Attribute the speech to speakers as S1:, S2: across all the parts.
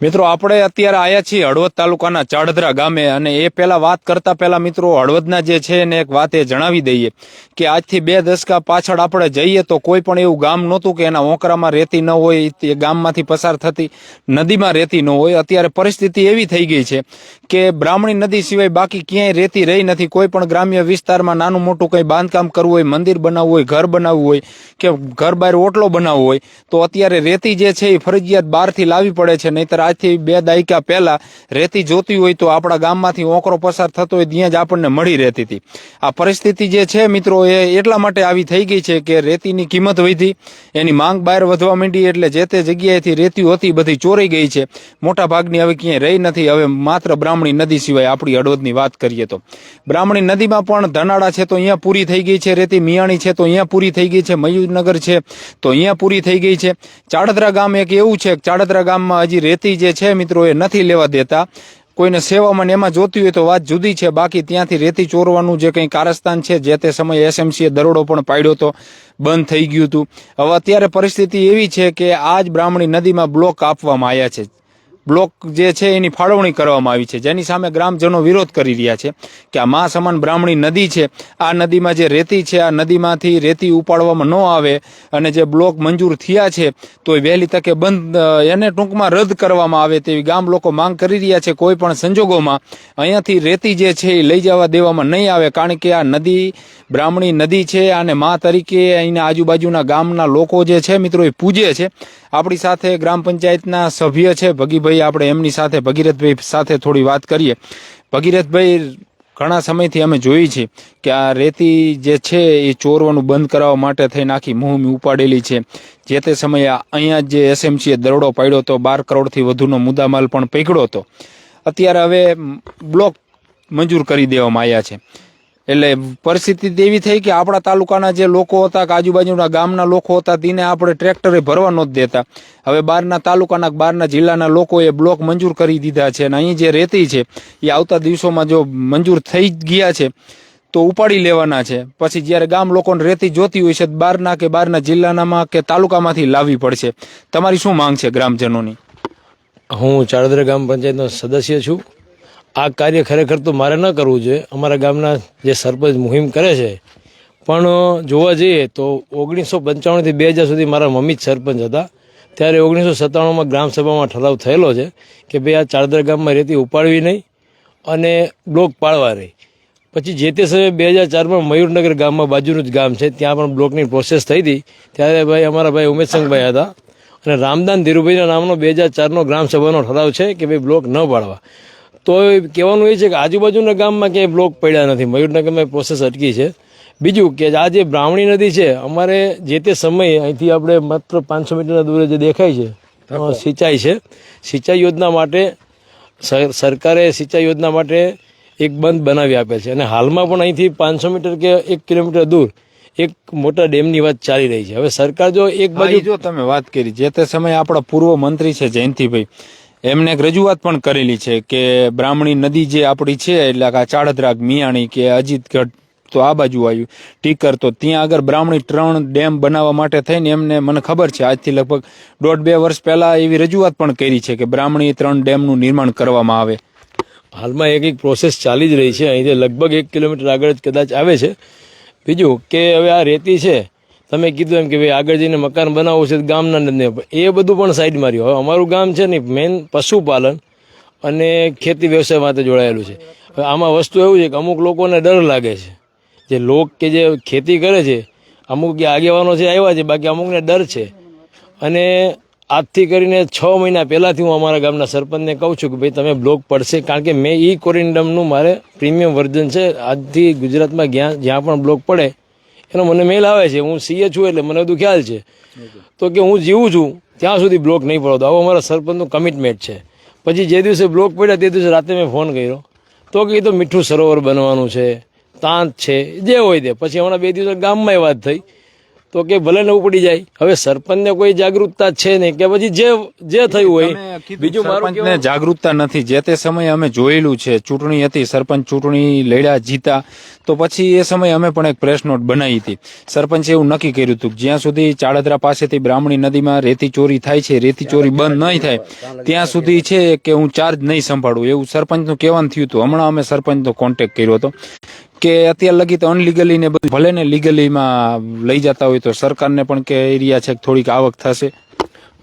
S1: મિત્રો, આપણે અત્યારે આયા છીએ હળવદ તાલુકાના ચાડધરા ગામે અને એ પહેલા વાત કરતા પહેલા મિત્રો, હળવદના જે છે ને એક વાત એ જણાવી દઈએ કે આજથી બે દશકા પાછળ આપણે જઈએ તો કોઈ પણ એવું ગામ નહોતું કે એના ઓંકરામાં રેતી ન હોય તે ગામમાંથી પસાર થતી નદીમાં રેતી ન હોય. અત્યારે પરિસ્થિતિ એવી થઈ ગઈ છે કે બ્રાહ્મણી નદી સિવાય બાકી ક્યાંય રેતી રહી નથી. કોઈ પણ ગ્રામ્ય વિસ્તારમાં નાનું મોટું કંઈ બાંધકામ કરવું હોય, મંદિર બનાવવું હોય, ઘર બનાવવું હોય કે ઘર બહાર ઓટલો બનાવવો હોય, તો અત્યારે રેતી જે છે એ ફરજિયાત બહારથી લાવવી પડે છે, નહીતર આજથી બે દાયકા પહેલા રેતી જોતી હોય તો આપણા ગામમાંથી ઓકરો પસાર થતો હોય ત્યાં જ આપણને મળી રહેતી હતી. આ પરિસ્થિતિ જે છે મિત્રો, એ એટલા માટે આવી થઈ ગઈ છે કે રેતીની કિંમત વધી, એની માંગ બહાર વધવા માંડી એટલે જે તે જગ્યાએથી રેતી હતી બધી ચોરાઈ ગઈ છે. મોટા ભાગની હવે ક્યાંય રહી નથી, હવે માત્ર બ્રાહ્મણી નદી સિવાય આપણી હળવદની વાત કરીએ તો. બ્રાહ્મણી નદીમાં પણ ધનાળા છે તો અહીંયા પૂરી થઈ ગઈ છે, રેતી મિયાણી છે તો અહીંયા પૂરી થઈ ગઈ છે, મયુરનગર છે તો અહીંયા પૂરી થઈ ગઈ છે. ચાડદરા ગામ એક એવું છે, ચાડદરા ગામમાં હજી રેતી જે છે મિત્રો એ નથી લેવા દેતા. કોઈને સેવામાં એમાં જોતી હોય તો વાત જુદી છે. બાકી ત્યાંથી રેતી ચોરવાનું જે કંઈ કારસ્તાન છે, જે તે સમયે એસએમસીએ દરોડો પણ પાડ્યો હતો બંધ થઈ ગયું હતું. હવે અત્યારે પરિસ્થિતિ એવી છે કે આ જ બ્રાહ્મણી નદીમાં બ્લોક આપવામાં આવ્યા છે. બ્લોક જે છે એની ફાળવણી કરવામાં આવી છે. જેની સામે ગ્રામજનો વિરોધ કરી રહ્યા છે કે આ મા સમાન બ્રાહ્મણી નદી છે. આ નદીમાં જે રેતી છે, આ નદીમાંથી રેતી ઉપાડવામાં ન આવે અને જે બ્લોક મંજૂર થયા છે તો એ વહેલી તકે બંધ એને ટૂંકમાં રદ કરવામાં આવે તેવી ગામ લોકો માંગ કરી રહ્યા છે. કોઈ પણ સંજોગોમાં અહીંયાથી રેતી જે છે એ લઈ જવા દેવામાં નહીં આવે, કારણ કે આ નદી, બ્રાહ્મણી નદી છે. અને મા તરીકે અહીંના આજુબાજુના ગામના લોકો જે છે મિત્રો એ પૂજે છે. આપણી સાથે ગ્રામ પંચાયતના સભ્ય છે ભગીભાઈ. આપણે એમની સાથે ભગીરથભાઈ સાથે થોડી વાત કરીએ. ભગીરથભાઈ, ઘણા સમયથી અમે જોઈ છે કે આ રેતી જે છે એ ચોરવાનું બંધ કરાવવા માટે થઈને આખી મુહિમ ઉપાડેલી છે. જે તે સમયે અહીંયા જે એસએમસીએ દરોડો પાડ્યો હતો, બાર કરોડથી વધુનો મુદ્દામાલ પણ પકડ્યો હતો. અત્યારે હવે બ્લોક મંજૂર કરી દેવામાં આવ્યા છે. એટલે પરિસ્થિતિ એવી થઈ કે આપણા તાલુકાના જે લોકો હતા કે આજુબાજુના ગામના લોકો હતા, તેને આપણે ટ્રેક્ટરે ભરવા નહોતા દેતા. હવે બહારના તાલુકાના બહારના જિલ્લાના લોકોએ બ્લોક મંજૂર કરી દીધા છે અને અહીં જે રેતી છે, એ આવતા દિવસોમાં જો મંજૂર થઈ ગયા છે, તો ઉપાડી લેવાના છે. પછી જ્યારે ગામ લોકોને રેતી જોતી હોય છે બહારના કે બહારના જિલ્લાનામાં કે તાલુકામાંથી લાવવી પડશે. તમારી શું માંગ છે ગ્રામજનોની?
S2: હું ચાડોદરા ગ્રામ પંચાયતનો સદસ્ય છું. આ કાર્ય ખરેખર તો મારે ન કરવું જોઈએ. અમારા ગામના જે સરપંચ મુહિમ કરે છે. પણ જોવા જઈએ તો ઓગણીસો પંચાણુંથી બે હજાર સુધી મારા મમ્મી જ સરપંચ હતા. ત્યારે ઓગણીસો સત્તાણુંમાં ગ્રામસભામાં ઠરાવ થયેલો છે કે ભાઈ આ ચારદર ગામમાં રેતી ઉપાડવી નહીં અને બ્લોક પાડવા રહી પછી જે તે સમયે બે હજાર ચારમાં મયુરનગર ગામમાં બાજુનું જ ગામ છે, ત્યાં પણ બ્લોકની પ્રોસેસ થઈ હતી. ત્યારે ભાઈ અમારા ભાઈ ઉમેશસંગભાઈ હતા. અને રામદાન ધીરુભાઈના નામનો બે હજાર ચારનો ગ્રામસભાનો ઠરાવ છે કે ભાઈ બ્લોક ન પાડવા. તો એ કહેવાનું એ છે કે આજુબાજુના ગામમાં ક્યાંય બ્લોક પડ્યા નથી. મયુરનગરમાં પ્રોસેસ અટકી છે. બીજું કે આ જે બ્રાહ્મણી નદી છે અમારે જે તે સમયે અહીંથી આપણે માત્ર પાંચસો મીટરના દૂરે જે દેખાય છે સિંચાઈ છે. સિંચાઈ યોજના માટે સરકારે સિંચાઈ યોજના માટે એક બંધ બનાવી આપે છે. અને હાલમાં પણ અહીંથી પાંચસો મીટર કે એક કિલોમીટર દૂર એક મોટા ડેમની વાત ચાલી રહી છે. હવે સરકાર જો એક
S1: બાજુ જો તમે વાત કરી જે તે સમયે આપણા પૂર્વ મંત્રી છે જયંતિભાઈ એમને એક રજૂઆત પણ કરેલી છે કે બ્રાહ્મણી નદી જે આપણી છે, એટલે આ ચાળદ્રાગ, મિયાણી કે અજીતગઢ, તો આ બાજુ આવ્યું. ટીકર તો ત્યાં આગળ બ્રાહ્મણી ત્રણ ડેમ બનાવવા માટે થઈને એમને મને ખબર છે, આજથી લગભગ દોઢ બે વર્ષ પહેલા એવી રજૂઆત પણ કરી છે કે બ્રાહ્મણી ત્રણ ડેમનું નિર્માણ કરવામાં આવે.
S2: હાલમાં એક એક પ્રોસેસ ચાલી જ રહી છે. અહીંથી લગભગ એક કિલોમીટર આગળ જ કદાચ આવે છે. બીજું કે હવે આ રેતી છે તમે કીધું એમ કે ભાઈ આગળ જઈને મકાન બનાવવું છે ગામના નથી એ બધું પણ સાઈડમાં રહ્યું. હવે અમારું ગામ છે ને મેન પશુપાલન અને ખેતી વ્યવસાય માટે જોડાયેલું છે. આમાં વસ્તુ એવું છે કે અમુક લોકોને ડર લાગે છે. જે લોક કે જે ખેતી કરે છે, અમુક આગેવાનો છે આવ્યા છે, બાકી અમુકને ડર છે. અને આજથી કરીને છ મહિના પહેલાંથી હું અમારા ગામના સરપંચને કહું છું કે ભાઈ તમે બ્લોક પડશે. કારણ કે મેં ઈ કોરિન્ડમનું મારે પ્રીમિયમ વર્ઝન છે. આજથી ગુજરાતમાં જ્યાં જ્યાં પણ બ્લોક પડે એનો મને મેલ આવે છે, હું સીએ છું એટલે મને બધું ખ્યાલ છે. તો કે હું જીવું છું, ત્યાં સુધી બ્લોક નહીં પડો આવો અમારા સરપંચનું કમિટમેન્ટ છે. પછી જે દિવસે બ્લોક પડ્યા, તે દિવસે રાતે મેં ફોન કર્યો. તો કે એ તો મીઠું સરોવર બનવાનું છે, તાંત છે, જે હોય તે. પછી હમણાં બે દિવસ ગામમાં વાત થઈ. તો કે ભલે ને ઉપડી જાય. હવે સરપંચને કોઈ જાગૃતતા છે નહીં કે પછી જે જે થયું હોય. બીજું મારું
S1: જાગૃતતા નથી. જે તે સમયે અમે જોયેલું છે ચૂંટણી હતી સરપંચ ચૂંટણી લડ્યા જીતા તો પછી એ સમયે અમે પણ એક પ્રેસ નોટ બનાવી હતી. સરપંચે એવું નક્કી કર્યું હતું જ્યાં સુધી ચાળદરા પાસેથી બ્રાહ્મણી નદીમાં રેતી ચોરી થાય છે રેતી ચોરી બંધ નહીં થાય ત્યાં સુધી છે કે હું ચાર્જ નહીં સંભાળું. એવું સરપંચનું કહેવાનું થયું હતું. હમણાં અમે સરપંચનો કોન્ટેક્ટ કર્યો હતો. કે અત્યારે લગી તો અનલીગલી ને બધું ભલે ને લીગલીમાં લઈ જતા હોય તો સરકારને પણ કે એરિયા છે થોડીક આવક થશે.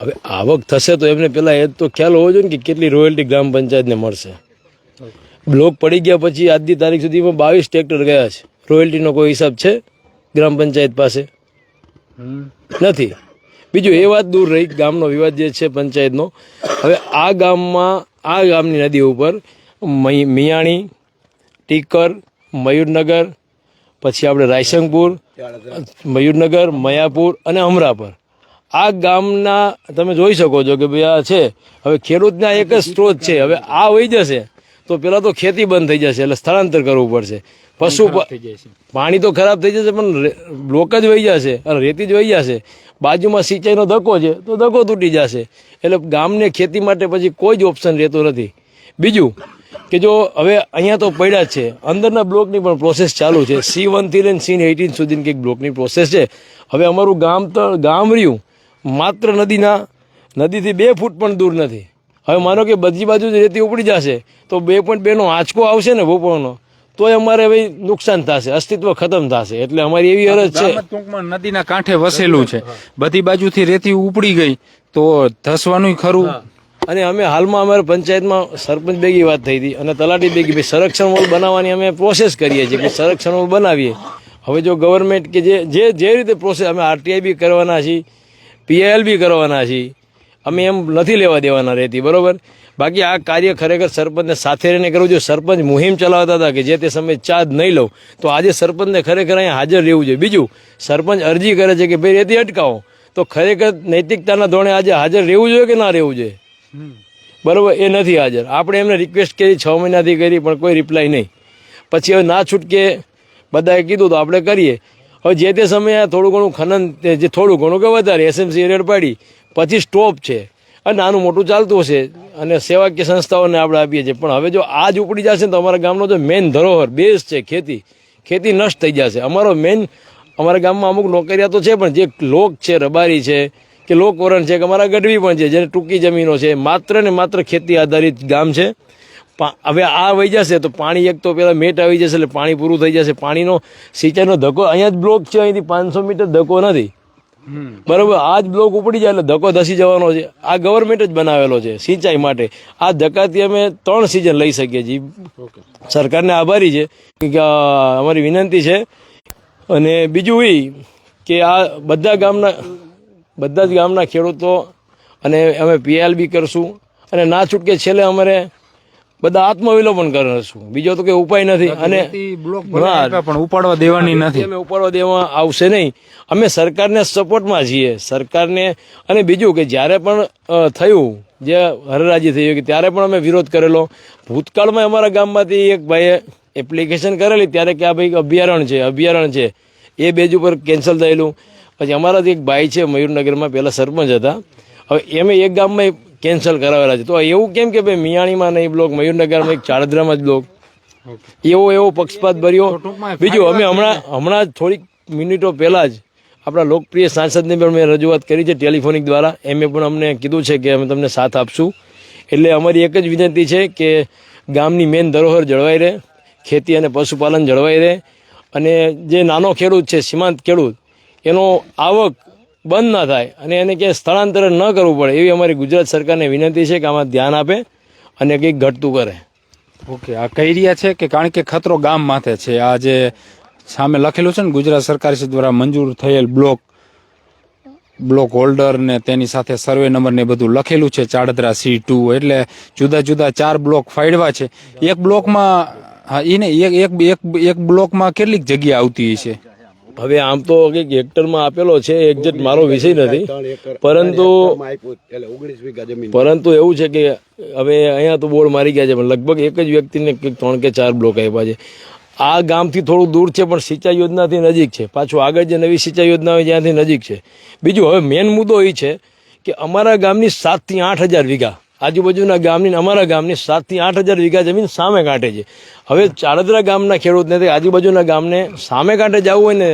S2: હવે આવક થશે તો એમને પેલા એ તો ખ્યાલ હોવો જોઈએ ને કે કેટલી રોયલ્ટી ગ્રામ પંચાયતને મળશે. બ્લોક પડી ગયા પછી આજની તારીખ સુધીમાં બાવીસ ટ્રેક્ટર ગયા છે. રોયલ્ટીનો કોઈ હિસાબ છે ગ્રામ પંચાયત પાસે? નથી. બીજું એ વાત દૂર રહી ગામનો વિવાદ જે છે પંચાયતનો. હવે આ ગામમાં, આ ગામની નદી ઉપર મિયાણી, ટીકર મયુરનગર પછી આપણે રાયસંગપુર મયુરનગર મયાપુર અને અમરાપર. આ ગામના તમે જોઈ શકો છો કે ભાઈ આ છે. હવે ખેડૂતના એક જ સ્ત્રોત છે. હવે આ વહી જશે તો પેલા તો ખેતી બંધ થઈ જશે એટલે સ્થળાંતર કરવું પડશે. પશુ પાણી તો ખરાબ થઈ જશે પણ લોક બ્લોક જ વહી જશે અને રેતી જ વહી જશે. બાજુમાં સિંચાઈનો ધક્કો છે તો ધક્કો તૂટી જશે. એટલે ગામને ખેતી માટે પછી કોઈ જ ઓપ્શન રહેતો નથી. બીજું કે જો હવે અહીંયા તો પડ્યા છે. અંદરના બ્લોકની પણ પ્રોસેસ ચાલુ છે. સી વનથી લઈને સી એઇટીન સુધીની કંઈક બ્લોકની પ્રોસેસ છે. હવે અમારું ગામ તો ગામ રહ્યું માત્ર નદીના નદીથી બે ફૂટ પણ દૂર નથી. હવે માનો કે બધી બાજુ રેતી ઉપડી જશે તો બે પોઈન્ટ બેનો આંચકો આવશે ને ભોપાળનો તોય અમારે હવે નુકસાન થશે અસ્તિત્વ ખતમ થશે. એટલે અમારી એવી અરજ છે.
S1: ટૂંકમાં નદીના કાંઠે વસેલું છે. બધી બાજુથી રેતી ઉપડી ગઈ તો ધસવાનું ખરું.
S2: અને અમે હાલમાં અમારે પંચાયતમાં સરપંચ ભેગી વાત થઈ હતી અને તલાટી ભેગી ભાઈ સંરક્ષણ વોલ બનાવવાની અમે પ્રોસેસ કરીએ છીએ કે સંરક્ષણ વોલ બનાવીએ. હવે જો ગવર્મેન્ટ કે જે જે જે રીતે પ્રોસેસ અમે આરટીઆઈ બી કરવાના છીએ પીઆઈએલ બી કરવાના છીએ, અમે એમ નથી લેવા દેવાના રહેતી, બરાબર? બાકી આ કાર્ય ખરેખર સરપંચને સાથે રહીને કરવું જોઈએ. સરપંચ મુહિમ ચલાવતા હતા કે જે તે સમયે ચાર્જ નહીં લઉં, તો આજે સરપંચને ખરેખર અહીંયા હાજર રહેવું જોઈએ. બીજું, સરપંચ અરજી કરે છે કે ભાઈ રેતી અટકાવો, તો ખરેખર નૈતિકતાના ધોરણે આજે હાજર રહેવું જોઈએ કે ના રહેવું જોઈએ? બરોબર, એ નથી હાજર. આપણે એમને રિક્વેસ્ટ કરી, છ મહિનાથી કરી, પણ કોઈ રિપ્લાય નહીં. પછી હવે ના છૂટકે બધાએ કીધું તો આપણે કરીએ. હવે જે તે સમયે થોડું ઘણું ખનન જે થોડું ઘણું કે વધારે એસએમસી રેડ પાડી, પછી સ્ટોપ છે. અને નાનું મોટું ચાલતું હશે. અને સેવાકીય સંસ્થાઓને આપણે આપીએ છીએ. પણ હવે જો આ જ ઉપડી જશે તો અમારા ગામનો જો મેઇન ધરોહર બેઝ છે, ખેતી. ખેતી નષ્ટ થઈ જશે. અમારો મેઇન અમારા ગામમાં અમુક નોકરિયાતો છે, પણ જે લોક છે, રબારી છે કે લોકવરણ છે કે અમારા ગઢવી પણ છે જેને ટૂંકી જમીનો છે માત્ર ને માત્ર ખેતી આધારિત ગામ છે. હવે આ વહી જશે તો પાણી એક તો પેલા મેટ આવી જશે એટલે પાણી પૂરું થઈ જશે. પાણીનો સિંચાઈનો ધક્કો અહીંયા જ બ્લોક છે અહીંથી પાંચસો મીટર ધક્કો નથી. બરાબર આ જ બ્લોક ઉપડી જાય એટલે ધક્કો ધસી જવાનો છે. આ ગવર્મેન્ટ જ બનાવેલો છે સિંચાઈ માટે. આ ધક્કાથી અમે ત્રણ સિઝન લઈ શકીએ છીએ. સરકારને આભારી છે કે અમારી વિનંતી છે. અને બીજું એ કે આ બધા ગામના બધા જ ગામના ખેડૂતો અને અમે પીએલ બી કરશું અને ના છૂટકે છેલ્લે અમારે બધા આત્મવિલોપન કરશું. બીજો તો કોઈ ઉપાય નથી અને
S1: પણ ઉપાડવા દેવાની નથી.
S2: અમે ઉપાડવા દેવા આવશે નહીં. અમે સરકારને સપોર્ટમાં છીએ. સરકારને અને બીજું કે જ્યારે પણ થયું જે હરરાજી થયું કે ત્યારે પણ અમે વિરોધ કરેલો. ભૂતકાળમાં અમારા ગામમાંથી એક ભાઈએ એપ્લિકેશન કરેલી ત્યારે કે આ ભાઈ અભયારણ્ય છે અભયારણ્ય છે. એ બેજ ઉપર કેન્સલ થયેલું. પછી અમારાથી એક ભાઈ છે મયુરનગરમાં પહેલાં સરપંચ હતા. હવે એમે એક ગામમાં કેન્સલ કરાવેલા છે. તો એવું કેમ કે ભાઈ મિયાણીમાં નહીં બ્લોક મયુરનગરમાં એક ચારદ્રામાં જ બ્લોક એવો એવો પક્ષપાત ભર્યો. બીજું અમે હમણાં હમણાં જ થોડીક મિનિટો પહેલાં જ આપણા લોકપ્રિય સાંસદને પણ મેં રજૂઆત કરી છે ટેલિફોનિક દ્વારા. એમે પણ અમને કીધું છે કે અમે તમને સાથ આપશું. એટલે અમારી એક જ વિનંતી છે કે ગામની મેન ધરોહર જળવાઈ રહે ખેતી અને પશુપાલન જળવાઈ રહે. અને જે નાનો ખેડૂત છે સીમાંત ખેડૂત એનો આવક બંધ ના થાય અને એને ક્યાંય સ્થળાંતર ન કરવું પડે એવી અમારી ગુજરાત સરકારને વિનંતી છે કે આમાં ધ્યાન આપે અને કંઈક ઘટતું કરે.
S1: ઓકે, આ કહી રહ્યા છે કે કારણ કે ખતરો ગામ માથે છે. આ જે સામે લખેલું છે ને ગુજરાત સરકાર દ્વારા મંજૂર થયેલ બ્લોક બ્લોક હોલ્ડર ને તેની સાથે સર્વે નંબર ને બધું લખેલું છે ચાડદરા સી ટુ, એટલે જુદા જુદા ચાર બ્લોક ફાઇડવા છે. એક બ્લોકમાં, હા એને એક એક એક બ્લોકમાં કેટલીક જગ્યા આવતી છે
S2: હવે આમ તો કંઈક હેક્ટરમાં આપેલો છે એક્ઝેક્ટ મારો વિષય નથી. પરંતુ પરંતુ એવું છે કે હવે અહીંયા તો બોર્ડ મારી ગયા છે પણ લગભગ એક જ વ્યક્તિને ત્રણ કે ચાર બ્લોક આપ્યા છે. આ ગામથી થોડું દૂર છે પણ સિંચાઈ યોજનાથી નજીક છે. પાછું આગળ જે નવી સિંચાઈ યોજના હોય ત્યાંથી નજીક છે. બીજું હવે મેન મુદ્દો એ છે કે અમારા ગામની સાતથી આઠ હજાર વીઘા આજુબાજુના ગામની અમારા ગામની સાતથી આઠ હજાર વીઘા જમીન સામે કાંઠે છે. હવે ચારદરા ગામના ખેડૂતને આજુબાજુના ગામને સામે કાંઠે જવું હોય ને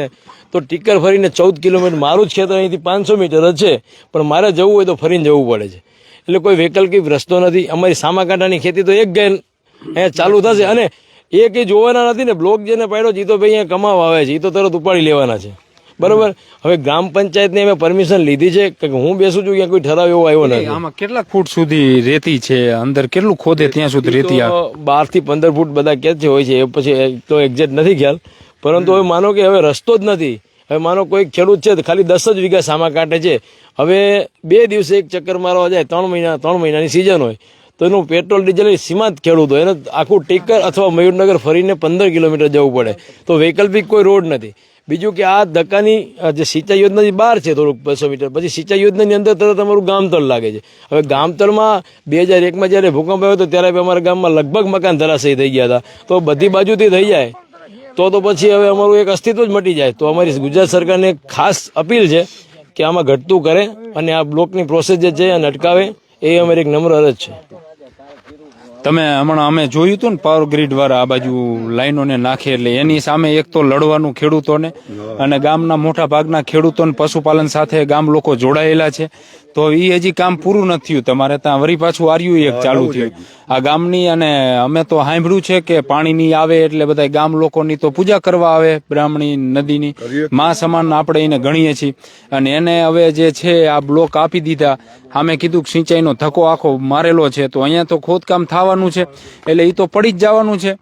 S2: તો ટીકર ફરીને ચૌદ કિલોમીટર મારું જ ખેતર અહીંથી પાંચસો મીટર જ છે, પણ મારે જવું હોય તો ફરીને જવું પડે છે. એટલે કોઈ વૈકલ્પિક રસ્તો નથી. અમારી સામાકાંઠાની ખેતી તો એક ગાય અહીંયા ચાલુ થશે. અને એ કંઈ જોવાના નથી ને બ્લોક જેને પાડ્યો છે એ તો ભાઈ અહીંયા કમાવા આવે છે. એ તો તરત ઉપાડી લેવાના છે. બરોબર? હવે ગ્રામ પંચાયતની અમે પરમિશન લીધી છે કે હું બેસું છું ક્યાં કોઈ ઠરાવ એવો આવ્યો નથી.
S1: આમાં કેટલા ફૂટ સુધી રેતી છે? અંદર કેટલું ખોદે ત્યાં સુધી રેતી
S2: બારથી પંદર ફૂટ બધા કે છે હોય છે એ પછી તો એક્ઝેક્ટ નથી ખ્યાલ. પરંતુ હવે માનો કે હવે રસ્તો જ નથી. હવે માનો કોઈ ખેડૂત છે ખાલી દસ જ વીઘા સામા કાંઠે છે. હવે બે દિવસે એક ચક્કર મારવા જાય ત્રણ મહિના ત્રણ મહિનાની સિઝન હોય. તો એનું પેટ્રોલ ડીઝલ એ સીમાંત ખેડૂત હોય. એને આખું ટેકર અથવા મયુરનગર ફરીને પંદર કિલોમીટર જવું પડે. તો વૈકલ્પિક કોઈ રોડ નથી. બીજું કે આ ધક્કાની જે સિંચાઈ યોજનાથી બહાર છે થોડુંક બસો મીટર, પછી સિંચાઈ યોજનાની અંદર તરત અમારું ગામતળ લાગે છે. હવે ગામતળમાં બે હજાર એકમાં જ્યારે ભૂકંપ આવ્યો હતો ત્યારે અમારા ગામમાં લગભગ મકાન ધરાશયી થઈ ગયા હતા. તો બધી બાજુથી થઈ જાય. તો તો પછી હવે અમારું એક અસ્તિત્વ જ મટી જાય. તો અમારી ગુજરાત સરકારને એક ખાસ અપીલ છે કે આમાં ઘટતું કરે અને આ બ્લોકની પ્રોસેસ જે છે એને અટકાવે, એ અમારી એક નમ્ર અરજ છે.
S1: તમે હમણાં અમે જોયું હતું ને પાવર ગ્રીડ વાળા આ બાજુ લાઈનોને નાખે એટલે એની સામે એક તો લડવાનું ખેડૂતોને અને ગામના મોટા ભાગના ખેડૂતોને પશુપાલન સાથે ગામ લોકો જોડાયેલા છે. તો એ હજી કામ પૂરું નથી થયું. તમારે ત્યાં વરી પાછું આર્યું એક ચાલુ થયું. આ ગામની અને અમે તો સાંભળ્યું છે કે પાણીની આવે એટલે બધા ગામ લોકોની તો પૂજા કરવા આવે બ્રાહ્મણી નદીની. માં સમાન આપણે એને ગણીએ છીએ. અને એને હવે જે છે આ બ્લોક આપી દીધા. સામે કીધું કે સિંચાઈનો ધક્કો આખો મારેલો છે. તો અહીંયા તો ખોદકામ થવાનું છે. એટલે એ તો પડી જ જવાનું છે.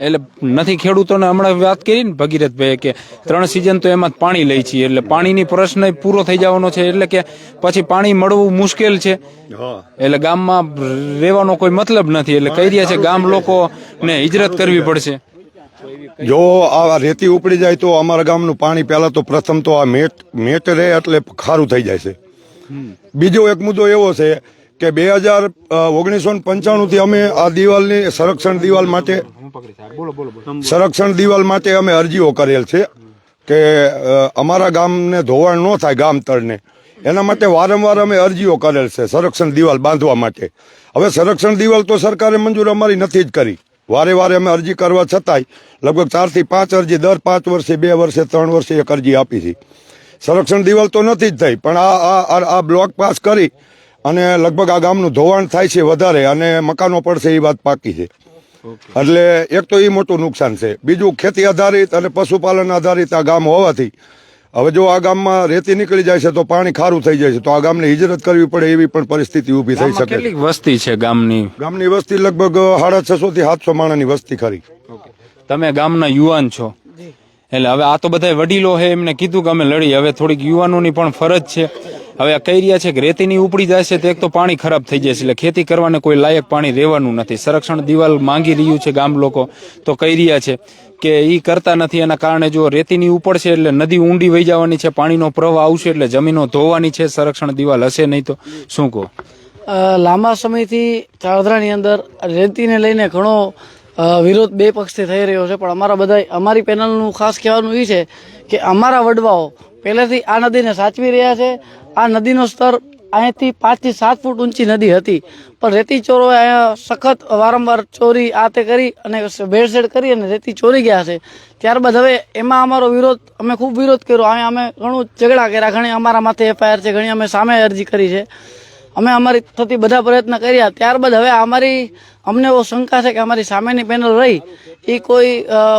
S1: એટલે નથી ખેડૂતોને હમણાં વાત કરી ને ભગીરથભાઈ કે ત્રણ સિઝન તો એમાં પાણી લઈ છીએ. એટલે પાણીની પ્રશ્ન પૂરો થઈ જવાનો છે. એટલે કે પછી પાણી મળવું મુશ્કેલ છે. એટલે ગામમાં રહેવાનો કોઈ મતલબ નથી. એટલે કહી રહ્યા છે ગામ લોકોને હિજરત કરવી પડશે.
S3: જો આ રેતી ઉપડી જાય તો અમારા ગામનું પાણી પહેલા તો પ્રથમ તો આ મેટ મેટ રહે એટલે ખારું થઈ જાય છે. બીજો એક મુદ્દો એવો છે કે બે હજાર ઓગણીસો પંચાણું થી અમે આ દિવાલની સંરક્ષણ દિવાલ માટે સંરક્ષણ દિવાલ માટે અમે અરજીઓ કરેલ છે કે અમારા ગામને ધોવાણ ન થાય ગામ તળને. એના માટે વારંવાર અમે અરજીઓ કરેલ છે સંરક્ષણ દિવાલ બાંધવા માટે. હવે સંરક્ષણ દિવાલ તો સરકારે મંજૂર અમારી નથી જ કરી. વારે વારે અમે અરજી કરવા છતાંય લગભગ ચારથી પાંચ અરજી, દર પાંચ વર્ષે, બે વર્ષે, ત્રણ વર્ષે એક અરજી આપી છે. સંરક્ષણ દિવાલ તો નથી જ થઈ, પણ આ આ બ્લોક પાસ કરી અને લગભગ આ ગામનું ધોવાણ થાય છે વધારે અને મકાનો પડશે એ વાત પાકી છે. એટલે એક તો એ મોટું નુકસાન છે. બીજું ખેતી આધારિત અને પશુપાલન આધારિત આ ગામ હોવાથી હવે જો આ ગામમાં રેતી નીકળી જાય છે તો પાણી ખારું થઈ જાય છે. તો આ ગામને હિજરત કરવી પડે એવી પણ પરિસ્થિતિ ઊભી થઈ શકે.
S1: વસ્તી છે ગામની?
S3: ગામની વસ્તી લગભગ સાડા છસો થી સાતસો માણસની વસ્તી ખરી.
S1: તમે ગામના યુવાન છો. એટલે હવે આ તો બધા વડીલો છે એમને કીધું કે અમે લડી હવે થોડીક યુવાનોની પણ ફરજ છે. હવે આ કહી રહ્યા છે કે રેતીની ઉપડી જાય છે તો એક તો પાણી ખરાબ થઈ જાય છે એટલે ખેતી કરવાને કોઈ લાયક પાણી રહેવાનું નથી. સંરક્ષણ દિવાલ માંગી રહ્યું છે ગામ લોકો. તો કહી રહ્યા છે કે એ કરતા નથી. એના કારણે જો રેતીની ઉપડશે એટલે નદી ઊંડી વહી જવાની છે, પાણીનો પ્રવાહ આવશે એટલે જમીનો ધોવાની છે, સંરક્ષણ દિવાલ હશે નહીં તો શું કહો?
S4: લાંબા સમયથી ચાવધરાની અંદર રેતીને લઈને ઘણો વિરોધ બે પક્ષથી થઈ રહ્યો છે. પણ અમારા બધા અમારી પેનલનું ખાસ કહેવાનું એ છે કે અમારા વડવાઓ પહેલેથી આ નદીને સાચવી રહ્યા છે આ નદીનો સ્તર અહીંથી પાંચથી સાત ફૂટ ઊંચી નદી હતી. પણ રેતી ચોરોએ અહીંયા સખત વારંવાર ચોરી આ તે કરી અને ભેળસેળ કરી અને રેતી ચોરી ગયા છે. ત્યારબાદ હવે એમાં અમારો વિરોધ, અમે ખૂબ વિરોધ કર્યો. અહીંયા અમે ઘણું ઝઘડા કર્યા. ઘણી અમારા માથે એફઆઈઆર છે. ઘણી અમે સામે અરજી કરી છે. અમે અમારી થતી બધા પ્રયત્ન કર્યા. ત્યારબાદ હવે અમારી, અમને એવો શંકા છે કે અમારી સામેની પેનલ રહી. એ કોઈ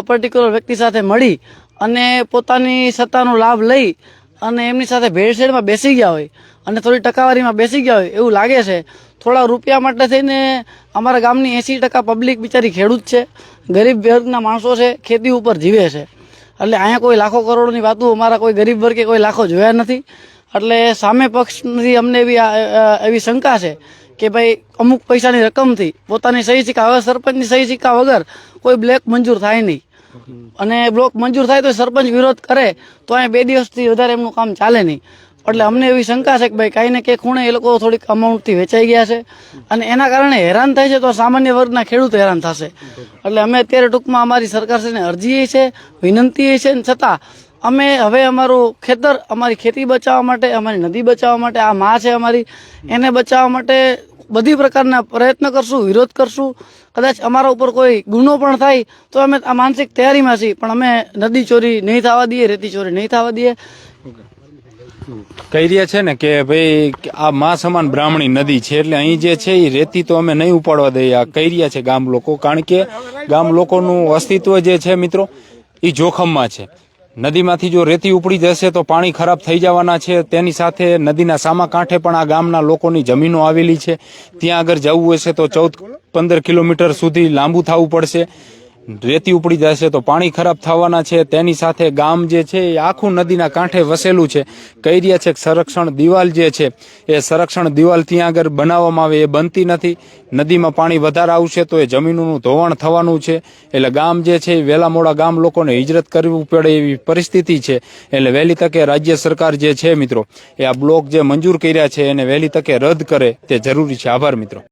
S4: પર્ટિક્યુલર વ્યક્તિ સાથે મળી અને પોતાની સત્તાનો લાભ લઈ અને એમની સાથે ભેળસેળમાં બેસી ગયા હોય અને થોડી ટકાવારીમાં બેસી ગયા હોય એવું લાગે છે. થોડા રૂપિયા માટે થઈને અમારા ગામની એંસી ટકા પબ્લિક બિચારી ખેડૂત છે. ગરીબ વર્ગના માણસો છે, ખેતી ઉપર જીવે છે. એટલે અહીંયા કોઈ લાખો કરોડોની વાતો અમારા કોઈ ગરીબ વર્ગે કોઈ લાખો જોયા નથી. એટલે સામે પક્ષથી અમને એવી એવી શંકા છે કે ભાઈ અમુક પૈસાની રકમથી પોતાની સહી સિક્કા હવે સરપંચની સહી સિક્કા વગર કોઈ બ્લેક મંજૂર થાય નહીં. અને બ્લોક મંજૂર થાય તો સરપંચ વિરોધ કરે, તો અહીંયા બે દિવસથી વધારે એમનું કામ ચાલે નહીં. એટલે અમને એવી શંકા છે કે ભાઈ કાંઈ ને કંઈ ખૂણે એ લોકો થોડીક અમાઉન્ટથી વેચાઈ ગયા છે. અને એના કારણે હેરાન થાય છે તો સામાન્ય વર્ગના ખેડૂત હેરાન થશે. એટલે અમે અત્યારે ટૂંકમાં અમારી સરકારશ્રીને અરજી છે વિનંતી છે ને છતાં અમે હવે અમારું ખેતર, અમારી ખેતી બચાવવા માટે, અમારી નદી બચાવવા માટે, આ માં છે અમારી, એને બચાવવા માટે બધી પ્રકારના પ્રયત્ન કરશું, વિરોધ કરશું. કદાચ અમારા ઉપર કોઈ ગુનો પણ થાય, તો અમે આ માનસિક તૈયારીમાં છીએ. પણ અમે નદી ચોરી નહીં થવા દઈએ, રેતી ચોરી નહીં થવા દઈએ.
S1: કહી રહ્યા છે ને કે ભાઈ, આ મા સમાન બ્રાહ્મણી નદી છે, એટલે અહીં જે છે એ રેતી તો અમે નહીં ઉપાડવા દઈએ. આ કહી રહ્યા છે ગામ લોકો. કારણ કે ગામ લોકોનું અસ્તિત્વ જે છે મિત્રો એ જોખમમાં છે. નદીમાંથી જો રેતી ઉપડી જશે તો પાણી ખરાબ થઈ જવાના છે. તેની સાથે નદીના સામા કાંઠે પણ આ ગામના લોકોની જમીનો આવેલી છે. ત્યાં આગળ જવું હશે તો ચૌદ પંદર કિલોમીટર સુધી લાંબુ થવું પડશે. રેતી ઉપડી જશે તો પાણી ખરાબ થવાના છે. તેની સાથે ગામ જે છે એ આખું નદીના કાંઠે વસેલું છે. કહી રહ્યા છે સંરક્ષણ દિવાલ જે છે એ સંરક્ષણ દિવાલ ત્યાં આગળ બનાવવામાં આવે એ બનતી નથી. નદીમાં પાણી વધારે આવશે તો એ જમીનોનું ધોવાણ થવાનું છે. એટલે ગામ જે છે એ વહેલા મોડા ગામ લોકોને હિજરત કરવું પડે એવી પરિસ્થિતિ છે. એટલે વહેલી તકે રાજ્ય સરકાર જે છે મિત્રો, એ આ બ્લોક જે મંજૂર કર્યા છે એને વહેલી તકે રદ કરે તે જરૂરી છે. આભાર મિત્રો.